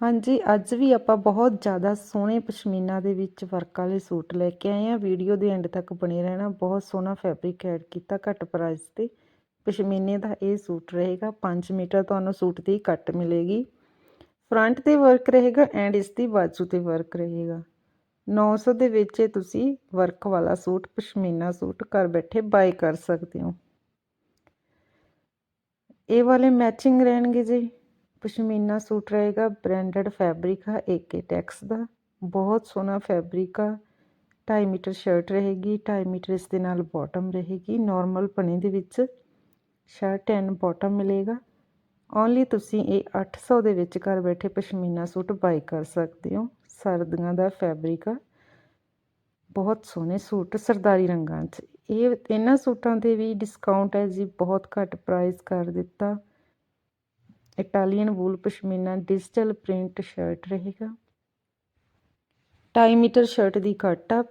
ਹਾਂਜੀ, ਅੱਜ ਵੀ ਆਪਾਂ ਬਹੁਤ ਜ਼ਿਆਦਾ ਸੋਹਣੇ ਪਸ਼ਮੀਨਾ ਦੇ ਵਿੱਚ ਵਰਕ ਵਾਲੇ ਸੂਟ ਲੈ ਕੇ ਆਏ ਆ ਵੀਡੀਓ ਦੇ ਐਂਡ ਤੱਕ ਬਣੇ ਰਹਿਣਾ। ਬਹੁਤ ਸੋਹਣਾ ਫੈਬਰਿਕ ਐਡ ਕੀਤਾ ਘੱਟ ਪ੍ਰਾਈਸ ਤੇ। ਪਸ਼ਮੀਨੇ ਦਾ ਇਹ ਸੂਟ ਰਹੇਗਾ। 5 ਮੀਟਰ ਤੁਹਾਨੂੰ ਸੂਟ ਦੀ ਕੱਟ ਮਿਲੇਗੀ। ਫਰੰਟ ਤੇ ਵਰਕ ਰਹੇਗਾ ਐਂਡ ਇਸ ਦੀ ਬਾਜੂ ਤੇ ਵਰਕ ਰਹੇਗਾ। 900 ਦੇ ਵਿੱਚ ਤੁਸੀਂ ਵਰਕ ਵਾਲਾ ਸੂਟ, ਪਸ਼ਮੀਨਾ ਸੂਟ ਘਰ ਬੈਠੇ ਬਾਈ ਕਰ ਸਕਦੇ ਹੋ। ਇਹ ਵਾਲੇ ਮੈਚਿੰਗ ਰਹਿਣਗੇ ਜੀ। ਪਸ਼ਮੀਨਾ ਸੂਟ ਰਹੇਗਾ ਬ੍ਰਾਂਡਡ ਫੈਬਰਿਕ ਆ ਏਕੇ ਟੈਕਸ ਦਾ, ਬਹੁਤ ਸੋਹਣਾ ਫੈਬਰਿਕ ਆ। 2.5 ਮੀਟਰ ਸ਼ਰਟ ਰਹੇਗੀ 2.5 ਮੀਟਰ ਇਸ ਦੇ ਨਾਲ ਬਾਟਮ ਰਹੇਗੀ ਨਾਰਮਲ ਪਣੇ ਦੇ ਵਿੱਚ ਸ਼ਰਟ ਐਂਡ ਬਾਟਮ ਮਿਲੇਗਾ। ਓਨਲੀ ਤੁਸੀਂ ਇਹ 800 ਦੇ ਵਿੱਚ ਘਰ ਬੈਠੇ ਪਸ਼ਮੀਨਾ ਸੂਟ ਬਾਈ ਕਰ ਸਕਦੇ ਹੋ। ਸਰਦੀਆਂ ਦਾ ਫੈਬਰਿਕ ਆ। ਬਹੁਤ ਸੋਹਣੇ ਸੂਟ ਸਰਦਾਰੀ ਰੰਗਾਂ 'ਚ। ਇਹ, ਇਹਨਾਂ ਸੂਟਾਂ ਤੇ ਵੀ ਡਿਸਕਾਊਂਟ ਹੈ ਜੀ, ਬਹੁਤ ਘੱਟ ਪ੍ਰਾਈਸ ਕਰ ਦਿੱਤਾ। Italian wool pashmina digital print shirt ਰਹੇਗਾ। 2.5 ਮੀਟਰ ਸ਼ਰਟ ਦੀ ਕੱਟ ਆ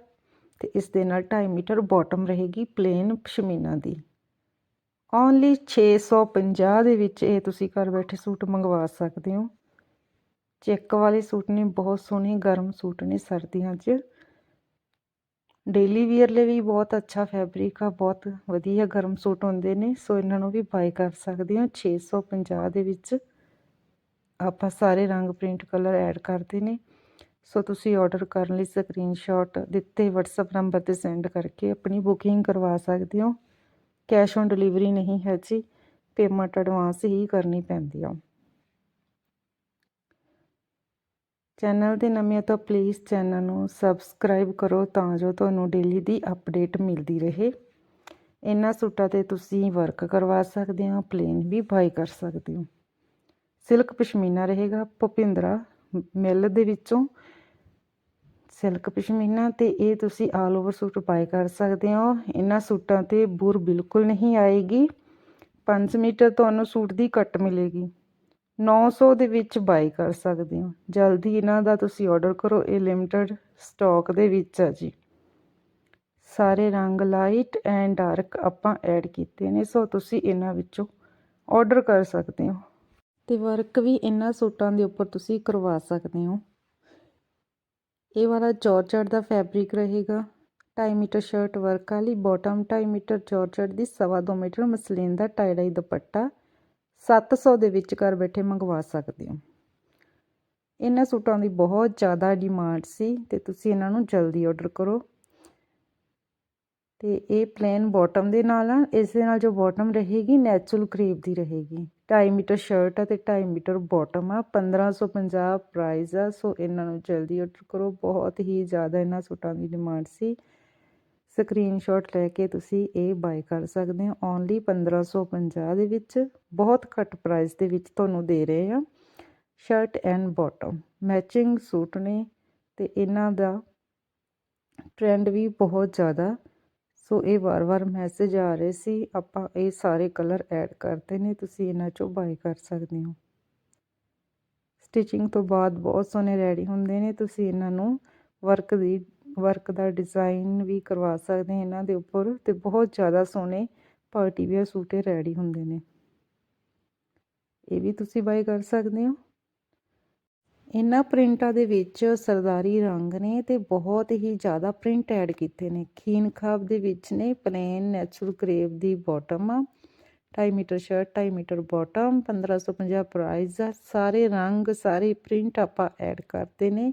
ਤੇ ਇਸ ਦੇ ਨਾਲ 2.5 ਮੀਟਰ ਬਾਟਮ ਰਹੇਗੀ ਪਲੇਨ ਪਸ਼ਮੀਨਾ ਦੀ। ਓਨਲੀ 650 ਦੇ ਵਿੱਚ ਇਹ ਤੁਸੀਂ ਘਰ ਬੈਠੇ ਸੂਟ ਮੰਗਵਾ ਸਕਦੇ ਹੋ। ਚੈੱਕ ਵਾਲੇ ਸੂਟ ਨੇ, ਬਹੁਤ ਸੋਹਣੇ ਗਰਮ ਸੂਟ ਨੇ ਸਰਦੀਆਂ 'ਚ। ਡੇਲੀ ਵੀਅਰ ਲਈ ਵੀ ਬਹੁਤ ਅੱਛਾ ਫੈਬਰਿਕ ਆ, ਬਹੁਤ ਵਧੀਆ ਗਰਮ ਸੂਟ ਹੁੰਦੇ ਨੇ, ਸੋ ਇਹਨਾਂ ਨੂੰ ਵੀ ਬਾਏ ਕਰ ਸਕਦੇ ਹੋ। 650 ਦੇ ਵਿੱਚ ਆਪਾਂ ਸਾਰੇ ਰੰਗ ਪ੍ਰਿੰਟ ਕਲਰ ਐਡ ਕਰਦੇ ਨੇ। ਸੋ ਤੁਸੀਂ ਆਰਡਰ ਕਰਨ ਲਈ ਸਕਰੀਨਸ਼ਾਟ ਦਿੱਤੇ, WhatsApp ਨੰਬਰ ਤੇ ਸੈਂਡ ਕਰਕੇ ਆਪਣੀ ਬੁਕਿੰਗ ਕਰਵਾ ਸਕਦੇ ਹੋ। ਕੈਸ਼ ਔਨ ਡਿਲੀਵਰੀ ਨਹੀਂ ਹੈ ਜੀ ਪੇਮੈਂਟ ਐਡਵਾਂਸ ਹੀ ਕਰਨੀ ਪੈਂਦੀ ਆ। ਚੈਨਲ ਦੇ ਨਵੇਂ ਤਾਂ ਪਲੀਜ਼ ਚੈਨਲ ਨੂੰ ਸਬਸਕ੍ਰਾਈਬ ਕਰੋ ਤਾਂ ਜੋ ਤੁਹਾਨੂੰ ਡੇਲੀ ਦੀ ਅਪਡੇਟ ਮਿਲਦੀ ਰਹੇ। ਇਹਨਾਂ ਸੂਟਾਂ ਤੇ ਤੁਸੀਂ ਵਰਕ ਕਰਵਾ ਸਕਦੇ ਹੋ ਪਲੇਨ ਵੀ ਬਾਈ ਕਰ ਸਕਦੇ ਹੋ। ਸਿਲਕ ਪਸ਼ਮੀਨਾ ਰਹੇਗਾ ਭੁਪਿੰਦਰਾ ਮਿਲ ਦੇ ਵਿੱਚੋਂ। ਸਿਲਕ ਪਸ਼ਮੀਨਾ ਤੇ ਇਹ ਤੁਸੀਂ ਆਲ ਓਵਰ ਸੂਟ ਬਾਈ ਕਰ ਸਕਦੇ ਹੋ। ਇਹਨਾਂ ਸੂਟਾਂ ਤੇ ਬੁਰ ਬਿਲਕੁਲ ਨਹੀਂ ਆਏਗੀ। 5 ਮੀਟਰ ਤੁਹਾਨੂੰ ਸੂਟ ਦੀ ਕੱਟ ਮਿਲੇਗੀ। 900 ਦੇ ਵਿੱਚ ਬਾਈ ਕਰ ਸਕਦੇ ਹੋ। ਜਲਦੀ ਇਹਨਾਂ ਦਾ ਤੁਸੀਂ ਆਰਡਰ ਕਰੋ। ਇਹ ਲਿਮਟਿਡ ਸਟਾਕ ਦੇ ਵਿੱਚ ਆ ਜੀ। ਸਾਰੇ ਰੰਗ ਲਾਈਟ ਐਂਡ ਡਾਰਕ ਆਪਾਂ ਐਡ ਕੀਤੇ ਨੇ, ਸੋ ਤੁਸੀਂ ਇਹਨਾਂ ਵਿੱਚੋਂ ਆਰਡਰ ਕਰ ਸਕਦੇ ਹੋ। ਤੇ ਵਰਕ ਵੀ ਇਹਨਾਂ ਸੂਟਾਂ ਦੇ ਉੱਪਰ ਤੁਸੀਂ ਕਰਵਾ ਸਕਦੇ ਹੋ। ਇਹ ਵਾਲਾ ਜਾਰਜਟ ਦਾ ਫੈਬਰਿਕ ਰਹੇਗਾ। 2.5 ਮੀਟਰ ਸ਼ਰਟ ਵਰਕ ਵਾਲੀ ਬਾਟਮ 2.5 ਮੀਟਰ ਜਾਰਜਟ ਦੀ 2.5 ਮੀਟਰ ਮਸਲੀਨ ਦਾ ਟਾਈ ਡਾਈ ਦੁਪੱਟਾ। 700 ਦੇ ਵਿੱਚ ਘਰ ਬੈਠੇ ਮੰਗਵਾ ਸਕਦੇ ਹੋ। ਇਹਨਾਂ ਸੂਟਾਂ ਦੀ ਬਹੁਤ ਜ਼ਿਆਦਾ ਡਿਮਾਂਡ ਸੀ ਤੇ ਤੁਸੀਂ ਇਹਨਾਂ ਨੂੰ ਜਲਦੀ ਆਰਡਰ ਕਰੋ। ਤੇ ਇਹ ਪਲੇਨ ਬਾਟਮ ਦੇ ਨਾਲ ਆ, ਇਸ ਦੇ ਨਾਲ ਜੋ ਬਾਟਮ ਰਹੇਗੀ ਨੈਚੁਰਲ ਕਰੀਬ ਦੀ ਰਹੇਗੀ। 2.5 ਮੀਟਰ ਸ਼ਰਟ ਆ ਤੇ 2.5 ਮੀਟਰ ਬਾਟਮ ਆ 1550 ਪ੍ਰਾਈਸ ਆ, ਸੋ ਇਹਨਾਂ ਨੂੰ ਜਲਦੀ ਆਰਡਰ ਕਰੋ। ਬਹੁਤ ਹੀ ਜ਼ਿਆਦਾ ਇਹਨਾਂ ਸੂਟਾਂ ਦੀ ਡਿਮਾਂਡ ਸੀ। ਸਕਰੀਨਸ਼ਾਟ ਲੈ ਕੇ ਤੁਸੀਂ ਇਹ ਬਾਈ ਕਰ ਸਕਦੇ ਹੋ। ਓਨਲੀ 1550 ਦੇ ਵਿੱਚ, ਬਹੁਤ ਘੱਟ ਪ੍ਰਾਈਸ ਦੇ ਵਿੱਚ ਤੁਹਾਨੂੰ ਦੇ ਰਹੇ ਆ। Shirt and bottom matching suit ਨੇ ਤੇ ਇਹਨਾਂ ਦਾ ਟ੍ਰੈਂਡ ਵੀ ਬਹੁਤ ਜ਼ਿਆਦਾ। ਸੋ ਇਹ ਵਾਰ-ਵਾਰ ਮੈਸੇਜ ਆ ਰਹੇ ਸੀ। ਆਪਾਂ ਇਹ ਸਾਰੇ ਕਲਰ ਐਡ ਕਰਦੇ ਨੇ, ਤੁਸੀਂ ਇਹਨਾਂ ਚੋਂ ਬਾਈ ਕਰ ਸਕਦੇ ਹੋ। ਸਟਿਚਿੰਗ ਤੋਂ ਬਾਅਦ ਬਹੁਤ ਸੋਹਣੇ ਰੈਡੀ ਹੁੰਦੇ ਨੇ। ਤੁਸੀਂ ਇਹਨਾਂ ਨੂੰ ਵਰਕ ਦੀ ਵਰਕ ਦਾ ਡਿਜ਼ਾਈਨ ਵੀ ਕਰਵਾ ਸਕਦੇ ਹਾਂ ਇਹਨਾਂ ਦੇ ਉੱਪਰ ਤੇ ਬਹੁਤ ਜ਼ਿਆਦਾ ਸੋਹਣੇ ਪਾਰਟੀ ਵੇਅਰ ਸੂਟੇ ਰੈਡੀ ਹੁੰਦੇ ਨੇ। ਇਹ ਵੀ ਤੁਸੀਂ ਬਾਈ ਕਰ ਸਕਦੇ ਹੋ। ਇਹਨਾਂ ਪ੍ਰਿੰਟਾਂ ਦੇ ਵਿੱਚ ਸਰਦਾਰੀ ਰੰਗ ਨੇ ਤੇ ਬਹੁਤ ਹੀ ਜ਼ਿਆਦਾ ਪ੍ਰਿੰਟ ਐਡ ਕੀਤੇ ਨੇ। ਖੀਨ ਖਾਬ ਦੇ ਵਿੱਚ ਨੇ ਪਲੇਨ ਨੈਚੁਰਲ ਕਰੇਵ ਦੀ ਬਾਟਮ ਆ 2.5 metre shirt 2.5 metre bottom 1550 price ਆ। ਸਾਰੇ ਰੰਗ, ਸਾਰੇ ਪ੍ਰਿੰਟ ਆਪਾਂ ਐਡ ਕਰਦੇ ਨੇ।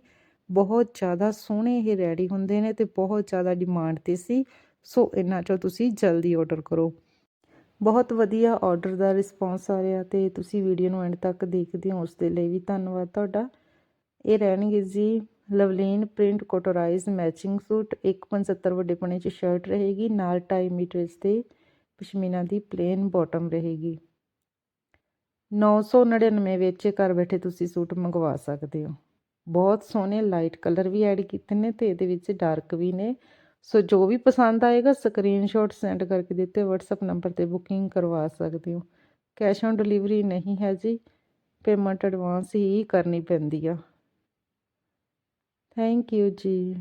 ਬਹੁਤ ਜ਼ਿਆਦਾ ਸੋਹਣੇ ਇਹ ਰੈਡੀ ਹੁੰਦੇ ਨੇ ਤੇ ਬਹੁਤ ਜ਼ਿਆਦਾ ਡਿਮਾਂਡ ਤੇ ਸੀ। ਸੋ ਇਹਨਾਂ ਚੋਂ ਤੁਸੀਂ ਜਲਦੀ ਆਰਡਰ ਕਰੋ। ਬਹੁਤ ਵਧੀਆ ਆਰਡਰ ਦਾ ਰਿਸਪੌਂਸ ਆ ਰਿਹਾ ਤੇ ਤੁਸੀਂ ਵੀਡੀਓ ਨੂੰ ਐਂਡ ਤੱਕ ਦੇਖਦੇ ਹੋ ਉਸ ਦੇ ਲਈ ਵੀ ਧੰਨਵਾਦ ਤੁਹਾਡਾ। ਇਹ ਰਹਿਣਗੇ ਜੀ ਲਵਲੀਨ ਪ੍ਰਿੰਟ ਕੋਟੋਰਾਈਜ਼ ਮੈਚਿੰਗ ਸੂਟ 175 ਵੱਡੇ ਪਣੇ 'ਚ ਸ਼ਰਟ ਰਹੇਗੀ, ਨਾਲ 2.5 ਮੀਟਰ ਤੇ ਪਸ਼ਮੀਨਾ ਦੀ ਪਲੇਨ ਬਾਟਮ ਰਹੇਗੀ। 999 ਵਿੱਚ ਘਰ ਬੈਠੇ ਤੁਸੀਂ ਸੂਟ ਮੰਗਵਾ ਸਕਦੇ ਹੋ। ਬਹੁਤ ਸੋਹਣੇ ਲਾਈਟ ਕਲਰ ਵੀ ਐਡ ਕੀਤੇ ਨੇ ਤੇ ਇਹਦੇ ਵਿੱਚ ਡਾਰਕ ਵੀ ਨੇ। ਸੋ ਜੋ ਵੀ ਪਸੰਦ ਆਏਗਾ ਸਕਰੀਨਸ਼ਾਟ ਸੈਂਡ ਕਰਕੇ ਦਿੱਤੇ, WhatsApp ਨੰਬਰ ਤੇ ਬੁਕਿੰਗ ਕਰਵਾ ਸਕਦੇ ਹੋ। ਕੈਸ਼ ਔਨ ਡਿਲੀਵਰੀ ਨਹੀਂ ਹੈ ਜੀ ਪੇਮੈਂਟ ਐਡਵਾਂਸ ਹੀ ਕਰਨੀ ਪੈਂਦੀ ਆ। ਥੈਂਕ ਯੂ ਜੀ।